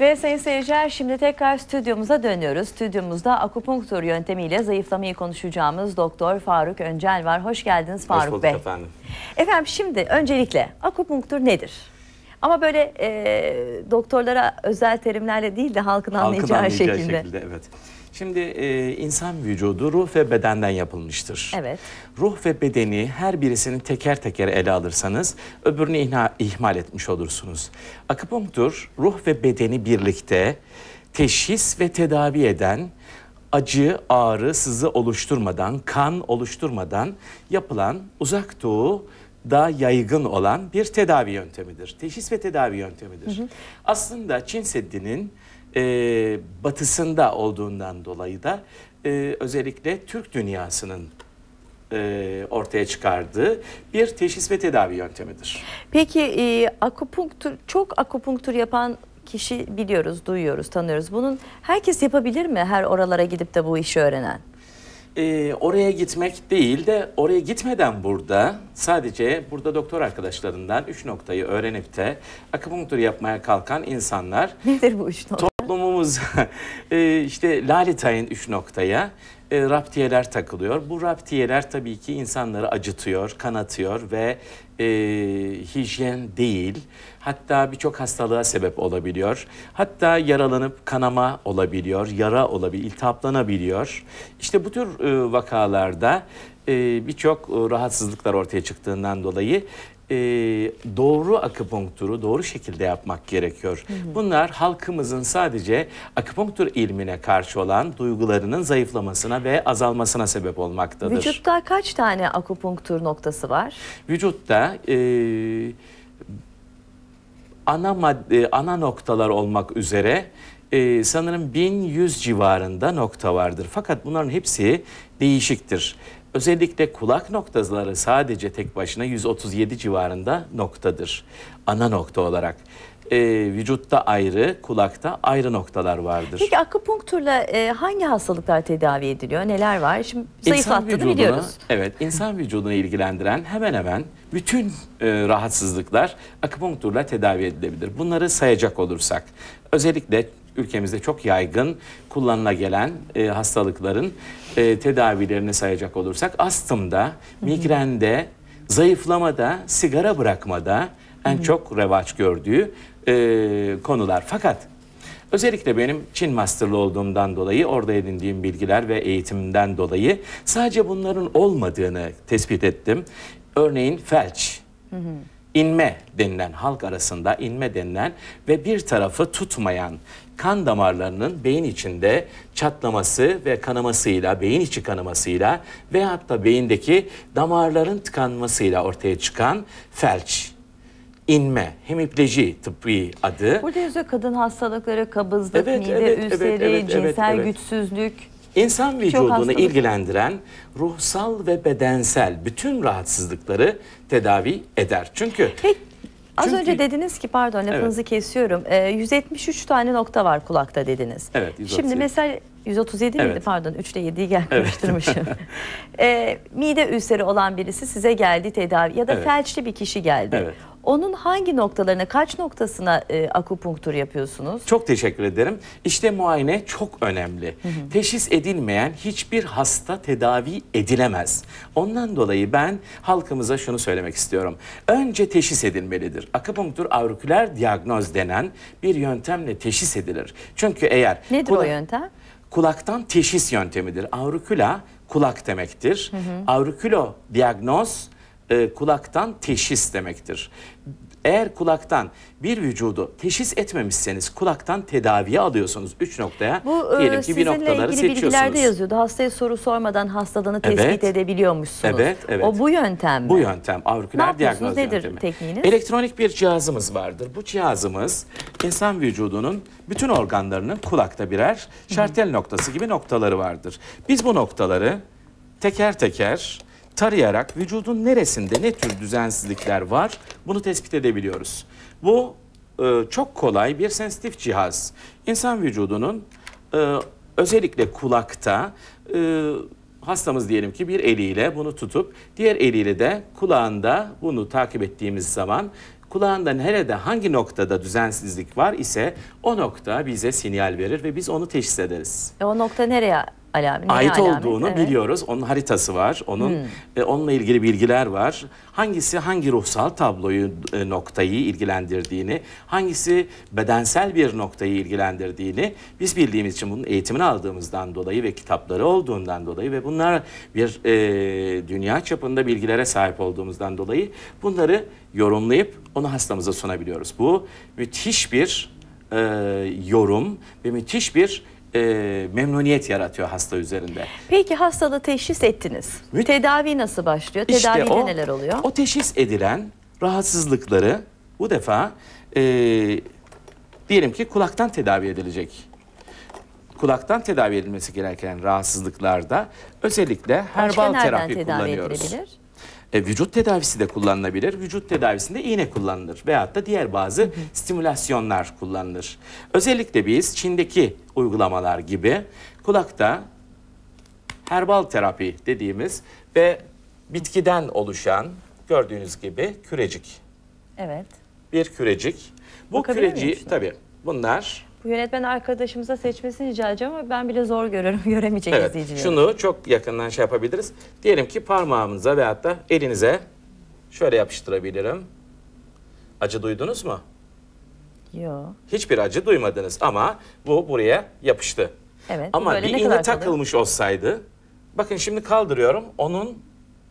Ve sayın seyirciler şimdi tekrar stüdyomuza dönüyoruz. Stüdyomuzda akupunktur yöntemiyle zayıflamayı konuşacağımız Doktor Faruk Öncel var. Hoş geldiniz Faruk Hoş bulduk Bey. efendim. Efendim şimdi öncelikle akupunktur nedir? Ama böyle e, doktorlara özel terimlerle değil de halkın, Halkın anlayacağı, anlayacağı şekilde. şekilde. evet. Şimdi e, insan vücudu ruh ve bedenden yapılmıştır. Evet. Ruh ve bedeni her birisini teker teker ele alırsanız öbürünü ihna- ihmal etmiş olursunuz. Akupunktur ruh ve bedeni birlikte teşhis ve tedavi eden acı, ağrı, sızı oluşturmadan, kan oluşturmadan yapılan uzak doğu da yaygın olan bir tedavi yöntemidir. Teşhis ve tedavi yöntemidir. Aslında Çin Seddi'nin e, batısında olduğundan dolayı da e, özellikle Türk dünyasının e, ortaya çıkardığı bir teşhis ve tedavi yöntemidir. Peki e, akupunktur çok akupunktur yapan kişi biliyoruz, duyuyoruz, tanıyoruz. Bunun herkes yapabilir mi? Her oralara gidip de bu işi öğrenen. E, oraya gitmek değil de oraya gitmeden burada sadece burada doktor arkadaşlarından üç noktayı öğrenip de akupunktur yapmaya kalkan insanlar Nedir bu iş? Toplumumuz e, işte Lalitay'ın üç noktaya e, raptiyeler takılıyor. Bu raptiyeler tabii ki insanları acıtıyor, kanatıyor ve e, hijyen değil. Hatta birçok hastalığa sebep olabiliyor. Hatta yaralanıp kanama olabiliyor, yara olabiliyor, iltihaplanabiliyor. İşte bu tür e, vakalarda e, birçok e, rahatsızlıklar ortaya çıktığından dolayı e, doğru akupunkturu doğru şekilde yapmak gerekiyor. Bunlar halkımızın sadece akupunktur ilmine karşı olan duygularının zayıflamasına ve azalmasına sebep olmaktadır. Vücutta kaç tane akupunktur noktası var? Vücutta e, ana madde, ana noktalar olmak üzere e, sanırım 1100 civarında nokta vardır. Fakat bunların hepsi değişiktir. Özellikle kulak noktaları sadece tek başına 137 civarında noktadır. Ana nokta olarak. E, vücutta ayrı, kulakta ayrı noktalar vardır. Peki akupunkturla e, hangi hastalıklar tedavi ediliyor? Neler var? Şimdi zayıflattığını biliyoruz. Evet, insan vücudunu ilgilendiren hemen hemen bütün e, rahatsızlıklar akupunkturla tedavi edilebilir. Bunları sayacak olursak, özellikle ülkemizde çok yaygın kullanıla gelen e, hastalıkların e, tedavilerini sayacak olursak, astımda, migrende, zayıflamada, sigara bırakmada en çok revaç gördüğü e, konular. Fakat Özellikle benim Çin masterlı olduğumdan dolayı orada edindiğim bilgiler ve eğitimden dolayı sadece bunların olmadığını tespit ettim. Örneğin felç, inme denilen halk arasında inme denilen ve bir tarafı tutmayan kan damarlarının beyin içinde çatlaması ve kanamasıyla, beyin içi kanamasıyla veyahut da beyindeki damarların tıkanmasıyla ortaya çıkan felç, inme, hemipleji tıbbi adı. Burada yazıyor kadın hastalıkları, kabızlık, Evet, mide evet, ülseri, evet, evet, cinsel evet. güçsüzlük. İnsan vücudunu ilgilendiren ruhsal ve bedensel bütün rahatsızlıkları tedavi eder. Çünkü Peki az Çünkü- önce dediniz ki pardon lafınızı kesiyorum. E, 173 tane nokta var kulakta dediniz. Evet, 137. Şimdi mesela 137 miydi Evet. pardon 3 ile 7'yi gel karıştırmışım. e, mide ülseri olan birisi size geldi tedavi ya da Evet. felçli bir kişi geldi. Evet. Onun hangi noktalarına, kaç noktasına e, akupunktur yapıyorsunuz? çok teşekkür ederim. İşte muayene çok önemli. Teşhis edilmeyen hiçbir hasta tedavi edilemez. Ondan dolayı ben halkımıza şunu söylemek istiyorum. Önce teşhis edilmelidir. Akupunktur auriküler diagnoz denen bir yöntemle teşhis edilir. Çünkü eğer Nedir o yöntem? kulaktan teşhis yöntemidir. Aurikula kulak demektir. Aurikulo diagnoz e, kulaktan teşhis demektir. Eğer kulaktan bir vücudu teşhis etmemişseniz kulaktan tedaviye alıyorsunuz. Üç noktaya Bu e, diyelim ki bir sizinle noktaları ilgili bilgilerde yazıyordu. Hastaya soru sormadan hastalığını tespit Evet. edebiliyormuşsunuz. Evet, evet. O bu yöntem mi? Bu yöntem yapıyorsunuz? diagnoz Nedir yöntemi. tekniğiniz? Elektronik bir cihazımız vardır. Bu cihazımız insan vücudunun bütün organlarının kulakta birer şartel noktası gibi noktaları vardır. Biz bu noktaları teker teker tarayarak vücudun neresinde ne tür düzensizlikler var bunu tespit edebiliyoruz. Bu e, çok kolay bir sensitif cihaz. İnsan vücudunun e, özellikle kulakta e, hastamız diyelim ki bir eliyle bunu tutup diğer eliyle de kulağında bunu takip ettiğimiz zaman Kulağında nerede hangi noktada düzensizlik var ise o nokta bize sinyal verir ve biz onu teşhis ederiz. E, o nokta nereye neye Ait alamet? olduğunu Evet. Hmm. biliyoruz. Onun haritası var. Onun e, onunla ilgili bilgiler var. Hangisi hangi ruhsal tabloyu e, noktayı ilgilendirdiğini, hangisi bedensel bir noktayı ilgilendirdiğini biz bildiğimiz için bunun eğitimini aldığımızdan dolayı ve kitapları olduğundan dolayı ve bunlar bir e, dünya çapında bilgilere sahip olduğumuzdan dolayı bunları yorumlayıp onu hastamıza sunabiliyoruz. Bu müthiş bir e, yorum ve müthiş bir e, memnuniyet yaratıyor hasta üzerinde. Peki hastalığı teşhis ettiniz. Müt- Tedavi nasıl başlıyor? İşte Tedavide o- neler oluyor? O teşhis edilen rahatsızlıkları bu defa e, diyelim ki kulaktan tedavi edilecek. Kulaktan tedavi edilmesi gereken rahatsızlıklarda özellikle Başka herbal nereden terapi tedavi kullanıyoruz. edilebilir? E, vücut tedavisi de kullanılabilir. Vücut tedavisinde iğne kullanılır veyahut da diğer bazı stimülasyonlar kullanılır. Özellikle biz Çin'deki uygulamalar gibi kulakta herbal terapi dediğimiz ve bitkiden oluşan gördüğünüz gibi kürecik. Evet. Bir kürecik. Bu Bakabilir küreci tabii bunlar Bu yönetmen arkadaşımıza seçmesini rica edeceğim ama ben bile zor görüyorum. Göremeyecek evet izleyiciler. şunu çok yakından şey yapabiliriz. Diyelim ki parmağımıza veyahut da elinize şöyle yapıştırabilirim. Acı duydunuz mu? Yo. Hiçbir acı duymadınız ama bu buraya yapıştı. Evet. Ama böyle bir ne iğne takılmış olsaydı, bakın şimdi kaldırıyorum, onun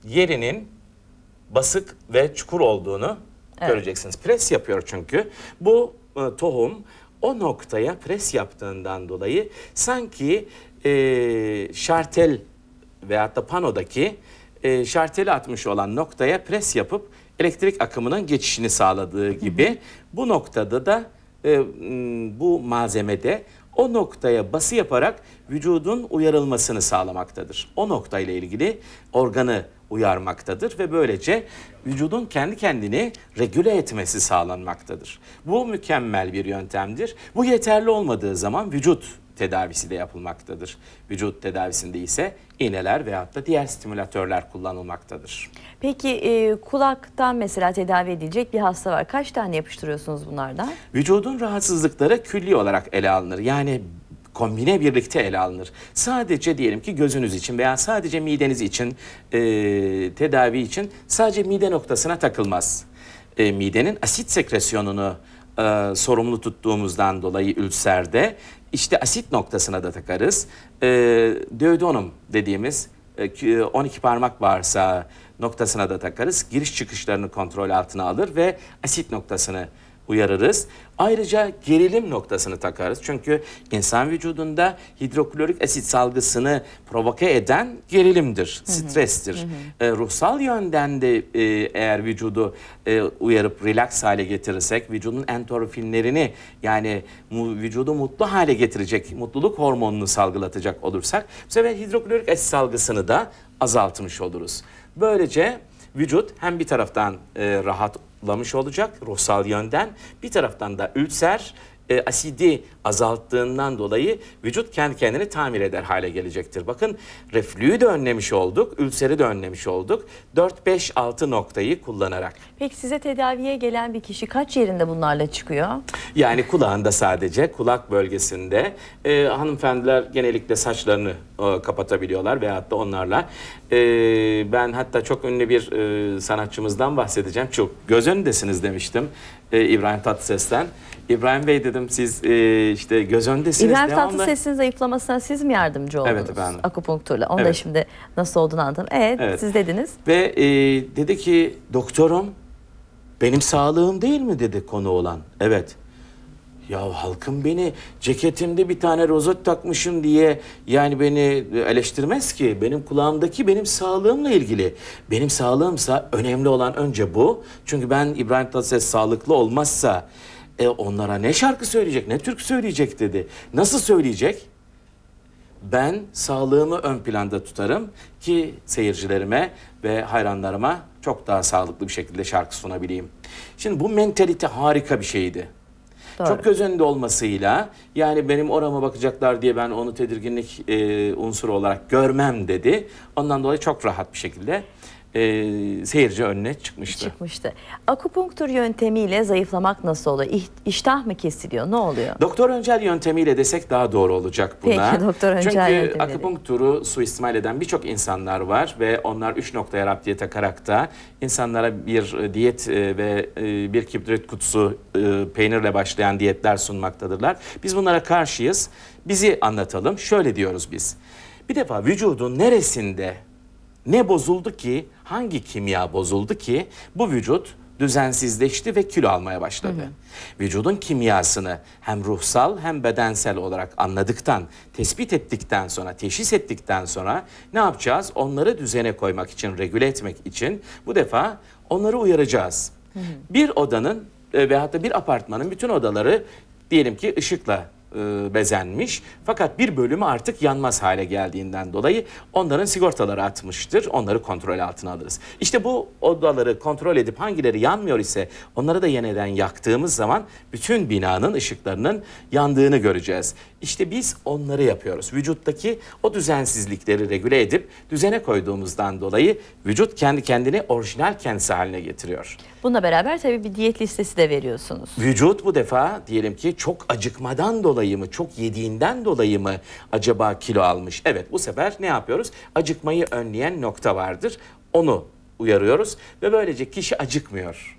yerinin basık ve çukur olduğunu Evet. göreceksiniz. Pres yapıyor çünkü. Bu e, tohum o noktaya pres yaptığından dolayı sanki e, şartel veyahut da panodaki e, şarteli atmış olan noktaya pres yapıp elektrik akımının geçişini sağladığı gibi bu noktada da e, bu malzemede o noktaya bası yaparak vücudun uyarılmasını sağlamaktadır. O noktayla ilgili organı uyarmaktadır ve böylece vücudun kendi kendini regüle etmesi sağlanmaktadır. Bu mükemmel bir yöntemdir. Bu yeterli olmadığı zaman vücut tedavisi de yapılmaktadır. Vücut tedavisinde ise iğneler veyahut da diğer stimülatörler kullanılmaktadır. Peki e, kulaktan mesela tedavi edilecek bir hasta var. Kaç tane yapıştırıyorsunuz bunlardan? Vücudun rahatsızlıkları külli olarak ele alınır. Yani kombine birlikte ele alınır. Sadece diyelim ki gözünüz için veya sadece mideniz için e, tedavi için sadece mide noktasına takılmaz. E, midenin asit sekresyonunu e, sorumlu tuttuğumuzdan dolayı ülserde işte asit noktasına da takarız. E, duodenum dediğimiz e, kü- 12 parmak bağırsağı noktasına da takarız. Giriş çıkışlarını kontrol altına alır ve asit noktasını uyarırız. Ayrıca gerilim noktasını takarız. Çünkü insan vücudunda hidroklorik asit salgısını provoke eden gerilimdir, strestir. E, ruhsal yönden de e, eğer vücudu e, uyarıp relax hale getirirsek, vücudun endorfinlerini yani mu, vücudu mutlu hale getirecek, mutluluk hormonunu salgılatacak olursak bu sefer hidroklorik asit salgısını da azaltmış oluruz. Böylece vücut hem bir taraftan e, rahatlamış olacak ruhsal yönden. Bir taraftan da ülser e, asidi azalttığından dolayı vücut kendi kendini tamir eder hale gelecektir. Bakın reflüyü de önlemiş olduk, ülseri de önlemiş olduk. 4-5-6 noktayı kullanarak. Peki size tedaviye gelen bir kişi kaç yerinde bunlarla çıkıyor? Yani kulağında sadece, kulak bölgesinde e, hanımefendiler genellikle saçlarını e, kapatabiliyorlar veyahut da onlarla. E, ben hatta çok ünlü bir e, sanatçımızdan bahsedeceğim. Çok göz önündesiniz demiştim e, İbrahim Tatlıses'ten. İbrahim Bey dedim siz e, işte göz önündesiniz. İbrahim devamlı- Tatlıses'in zayıflamasına siz mi yardımcı oldunuz? Evet efendim. Akupunkturla. Onu da Evet. şimdi nasıl olduğunu anladım. Evet, Evet. siz dediniz. Ve e, dedi ki doktorum benim sağlığım değil mi dedi konu olan. Evet. Ya halkım beni ceketimde bir tane rozet takmışım diye yani beni eleştirmez ki. Benim kulağımdaki benim sağlığımla ilgili. Benim sağlığımsa önemli olan önce bu. Çünkü ben İbrahim Tatlıses sağlıklı olmazsa e, onlara ne şarkı söyleyecek ne türkü söyleyecek dedi. Nasıl söyleyecek? Ben sağlığımı ön planda tutarım ki seyircilerime ve hayranlarıma çok daha sağlıklı bir şekilde şarkı sunabileyim. Şimdi bu mentalite harika bir şeydi. Doğru. Çok göz önünde olmasıyla yani benim orama bakacaklar diye ben onu tedirginlik e, unsuru olarak görmem dedi. Ondan dolayı çok rahat bir şekilde e, seyirci önüne çıkmıştı. çıkmıştı. Akupunktur yöntemiyle zayıflamak nasıl oluyor? İh- İştah mı kesiliyor? Ne oluyor? Doktor öncel yöntemiyle desek daha doğru olacak buna. Peki, doktor öncel Çünkü yöntemiyle. akupunkturu suistimal eden birçok insanlar var ve onlar üç noktaya rap diye takarak da insanlara bir e, diyet e, ve e, bir kibrit kutusu peynirle başlayan diyetler sunmaktadırlar. Biz bunlara karşıyız. Bizi anlatalım. Şöyle diyoruz biz. Bir defa vücudun neresinde ne bozuldu ki, hangi kimya bozuldu ki bu vücut düzensizleşti ve kilo almaya başladı. Vücudun kimyasını hem ruhsal hem bedensel olarak anladıktan, tespit ettikten sonra, teşhis ettikten sonra ne yapacağız? Onları düzene koymak için, regüle etmek için bu defa onları uyaracağız. Bir odanın e, veyahut da bir apartmanın bütün odaları diyelim ki ışıkla bezenmiş. Fakat bir bölümü artık yanmaz hale geldiğinden dolayı onların sigortaları atmıştır. Onları kontrol altına alırız. İşte bu odaları kontrol edip hangileri yanmıyor ise onları da yeniden yaktığımız zaman bütün binanın ışıklarının yandığını göreceğiz. İşte biz onları yapıyoruz. Vücuttaki o düzensizlikleri regüle edip düzene koyduğumuzdan dolayı vücut kendi kendini orijinal kendisi haline getiriyor. Bununla beraber tabii bir diyet listesi de veriyorsunuz. Vücut bu defa diyelim ki çok acıkmadan dolayı mı, çok yediğinden dolayı mı acaba kilo almış? Evet bu sefer ne yapıyoruz? Acıkmayı önleyen nokta vardır. Onu uyarıyoruz ve böylece kişi acıkmıyor.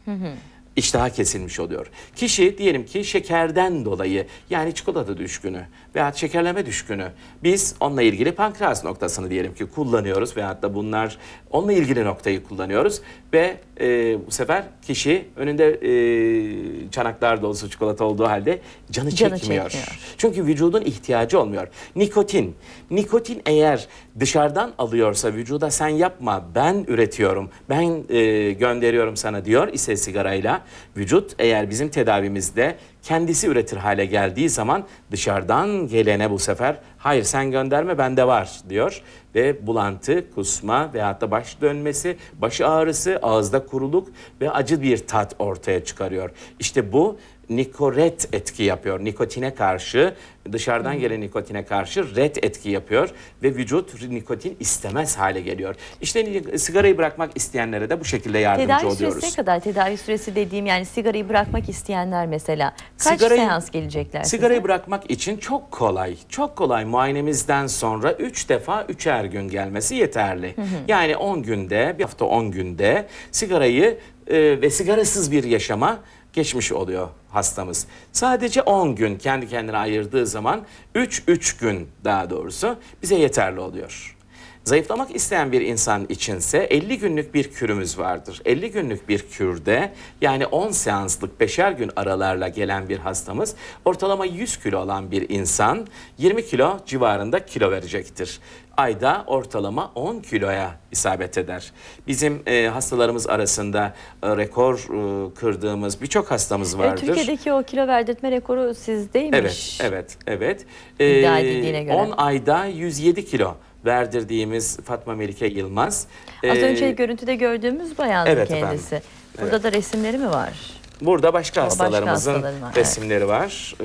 İştaha kesilmiş oluyor. Kişi diyelim ki şekerden dolayı yani çikolata düşkünü veya şekerleme düşkünü biz onunla ilgili pankreas noktasını diyelim ki kullanıyoruz veyahut da bunlar onunla ilgili noktayı kullanıyoruz ve e, bu sefer kişi önünde e, çanaklar dolusu çikolata olduğu halde canı, Canı çekmiyor. çekmiyor. Çünkü vücudun ihtiyacı olmuyor. Nikotin. Nikotin eğer dışarıdan alıyorsa vücuda sen yapma ben üretiyorum, ben e, gönderiyorum sana diyor ise sigarayla vücut eğer bizim tedavimizde kendisi üretir hale geldiği zaman dışarıdan gelene bu sefer hayır sen gönderme bende var diyor ve bulantı, kusma veyahut da baş dönmesi, baş ağrısı, ağızda kuruluk ve acı bir tat ortaya çıkarıyor. İşte bu nikoret etki yapıyor. Nikotine karşı, dışarıdan gelen nikotine karşı ret etki yapıyor ve vücut nikotin istemez hale geliyor. İşte sigarayı bırakmak isteyenlere de bu şekilde yardımcı Tedavi oluyoruz. süresi ne kadar? Tedavi süresi dediğim yani sigarayı bırakmak isteyenler mesela kaç Sigarayı- seans gelecekler Sigarayı size? bırakmak için çok kolay. Çok kolay muayenemizden sonra 3 defa üçer gün gelmesi yeterli. Yani 10 günde, bir hafta 10 günde sigarayı e, ve sigarasız bir yaşama geçmiş oluyor hastamız. Sadece 10 gün kendi kendine ayırdığı zaman 3-3 gün daha doğrusu bize yeterli oluyor. Zayıflamak isteyen bir insan içinse 50 günlük bir kürümüz vardır. 50 günlük bir kürde yani 10 seanslık 5'er gün aralarla gelen bir hastamız ortalama 100 kilo olan bir insan 20 kilo civarında kilo verecektir. Ayda ortalama 10 kiloya isabet eder. Bizim e, hastalarımız arasında e, rekor e, kırdığımız birçok hastamız Evet, vardır. Türkiye'deki o kilo verdirtme rekoru sizdeymiş. Evet, evet, evet. İddia Ee, edildiğine göre. 10 ayda 107 kilo verdirdiğimiz Fatma Melike Yılmaz. Az Ee, önce görüntüde gördüğümüz bayandı evet kendisi. efendim. Burada da resimleri mi var? Burada başka başka hastalarımızın hastaların var, resimleri var. Ee,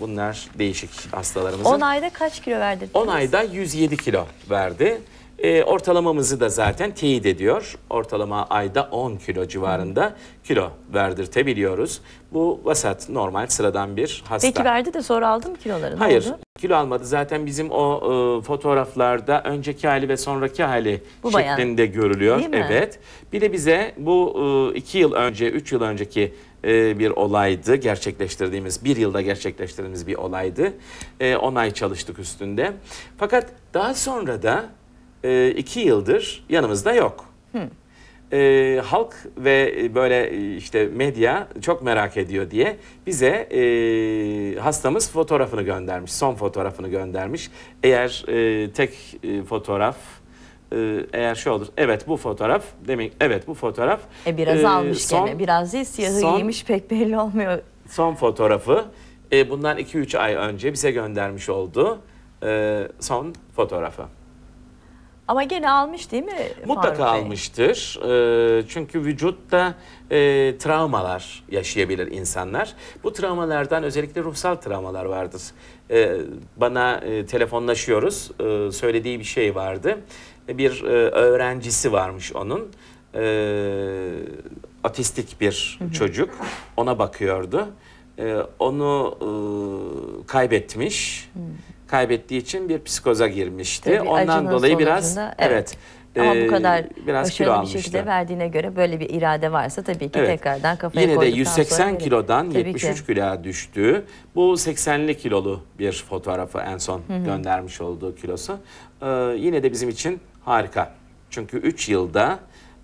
bunlar değişik hastalarımızın. 10 ayda kaç kilo verdirdiniz? 10 ayda 107 kilo verdi. Ee, ortalamamızı da zaten teyit ediyor. Ortalama ayda 10 kilo civarında kilo verdirtebiliyoruz. Bu vasat, normal, sıradan bir hasta. Peki verdi de sonra aldı mı kiloları? Ne Hayır, oldu? kilo almadı. Zaten bizim o e, fotoğraflarda önceki hali ve sonraki hali Bu bayan. şeklinde görülüyor. Değil mi? Evet. Bir de bize bu e, iki yıl önce, üç yıl önceki e, bir olaydı. Gerçekleştirdiğimiz, bir yılda gerçekleştirdiğimiz bir olaydı. E, 10 ay çalıştık üstünde. Fakat daha sonra da e, iki yıldır yanımızda yok. E, halk ve böyle e, işte medya çok merak ediyor diye bize e, hastamız fotoğrafını göndermiş. Son fotoğrafını göndermiş. Eğer e, tek e, fotoğraf e, eğer şu olur. Evet bu fotoğraf demek evet bu fotoğraf E biraz e, almış son- gene. Biraz değil siyahı son- giymiş pek belli olmuyor. son fotoğrafı e, bundan 2-3 ay önce bize göndermiş oldu. E, son fotoğrafı. Ama gene almış değil mi Mutlaka Faruk Bey? almıştır. Ee, çünkü vücutta e, travmalar yaşayabilir insanlar. Bu travmalardan özellikle ruhsal travmalar vardır. Ee, bana e, telefonlaşıyoruz. Ee, söylediği bir şey vardı. bir e, öğrencisi varmış onun. E, otistik bir çocuk. Ona bakıyordu. E, onu e, kaybetmiş. Kaybettiği için bir psikoza girmişti. Tabii Ondan dolayı biraz sonucunda, evet. Ama bu kadar biraz kilo başarılı bir şekilde almıştı. verdiğine göre böyle bir irade varsa tabii ki Evet. tekrardan kafaya Yine de koyduktan 180 sonra kilodan Tabii 73 ki. kiloya düştü. Bu 80'li kilolu bir fotoğrafı en son göndermiş olduğu kilosu. Ee, yine de bizim için harika. Çünkü 3 yılda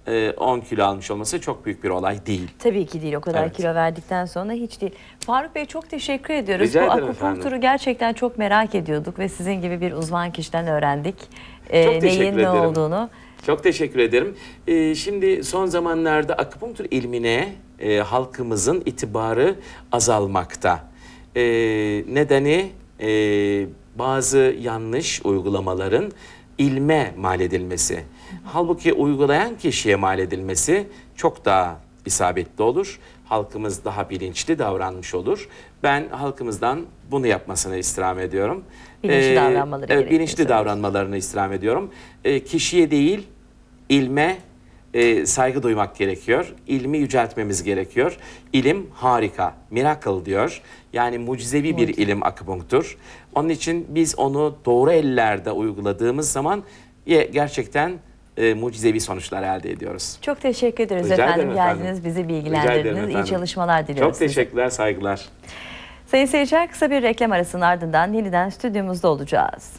e, 10 kilo almış olması çok büyük bir olay değil. Tabii ki değil o kadar Evet. kilo verdikten sonra hiç değil. Faruk Bey çok teşekkür ediyoruz. Rica Bu akupunkturu efendim. gerçekten çok merak ediyorduk ve sizin gibi bir uzman kişiden öğrendik. Ee, Çok teşekkür neyin ne ederim. olduğunu. Çok teşekkür ederim. Ee, şimdi son zamanlarda akupunktur ilmine e, halkımızın itibarı azalmakta. Ee, nedeni e, bazı yanlış uygulamaların ilme mal edilmesi. Halbuki uygulayan kişiye mal edilmesi çok daha isabetli olur. Halkımız daha bilinçli davranmış olur. Ben halkımızdan bunu yapmasını istirham ediyorum. Bilinçli davranmaları evet, bilinçli davranmalarını istirham ediyorum. Ee, kişiye değil, ilme e, saygı duymak gerekiyor. İlmi yüceltmemiz gerekiyor. İlim harika, miracle diyor. Yani mucizevi bir ilim akupunktur. Onun için biz onu doğru ellerde uyguladığımız zaman gerçekten e, mucizevi sonuçlar elde ediyoruz. Çok teşekkür ederiz Rica efendim. Geldiniz, bizi bilgilendirdiniz. İyi çalışmalar diliyoruz. Çok size. teşekkürler, saygılar. Sayın seyirciler kısa bir reklam arasının ardından yeniden stüdyomuzda olacağız.